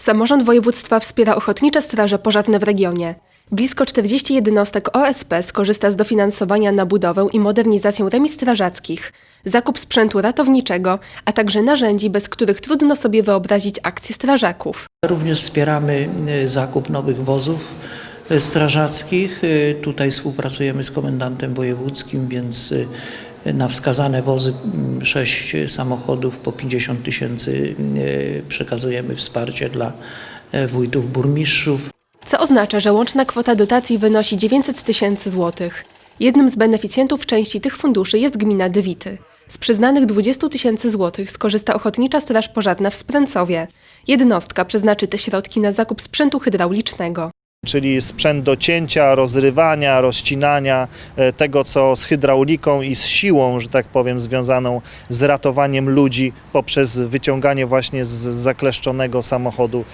Samorząd województwa wspiera ochotnicze straże pożarne w regionie. Blisko 40 jednostek OSP skorzysta z dofinansowania na budowę i modernizację remis strażackich, zakup sprzętu ratowniczego, a także narzędzi, bez których trudno sobie wyobrazić akcje strażaków. Również wspieramy e, zakup nowych wozów e, strażackich. E, Tutaj współpracujemy z komendantem wojewódzkim, więc na wskazane wozy m, sześć samochodów po 50 tysięcy e, przekazujemy wsparcie dla e, wójtów, burmistrzów. co oznacza, że łączna kwota dotacji wynosi 900 tysięcy złotych. Jednym z beneficjentów części tych funduszy jest gmina Dywity. Z przyznanych 20 tysięcy złotych skorzysta Ochotnicza Straż Pożarna w Spręcowie. Jednostka przeznaczy te środki na zakup sprzętu hydraulicznego. Czyli sprzęt do cięcia, rozrywania, rozcinania, e, tego co z hydrauliką i z siłą, że tak powiem, związaną z ratowaniem ludzi poprzez wyciąganie właśnie z zakleszczonego samochodu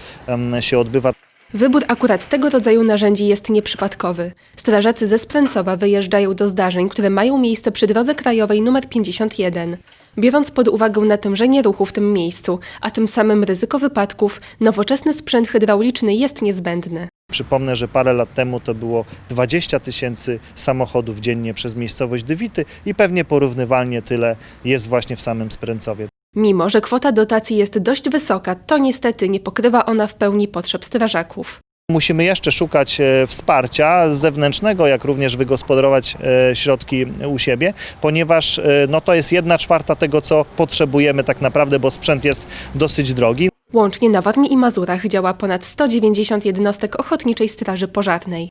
się odbywa. Wybór akurat tego rodzaju narzędzi jest nieprzypadkowy. Strażacy ze Spręcowa wyjeżdżają do zdarzeń, które mają miejsce przy drodze krajowej nr 51. Biorąc pod uwagę natężenie ruchu w tym miejscu, a tym samym ryzyko wypadków, nowoczesny sprzęt hydrauliczny jest niezbędny. Przypomnę, że parę lat temu to było 20 tysięcy samochodów dziennie przez miejscowość Dywity i pewnie porównywalnie tyle jest właśnie w samym Spręcowie. Mimo, że kwota dotacji jest dość wysoka, to niestety nie pokrywa ona w pełni potrzeb strażaków. Musimy jeszcze szukać e, wsparcia zewnętrznego, jak również wygospodarować e, środki u siebie, ponieważ e, no, to jest jedna czwarta tego, co potrzebujemy tak naprawdę, bo sprzęt jest dosyć drogi. Łącznie na Warmii i Mazurach działa ponad 190 jednostek Ochotniczej Straży Pożarnej.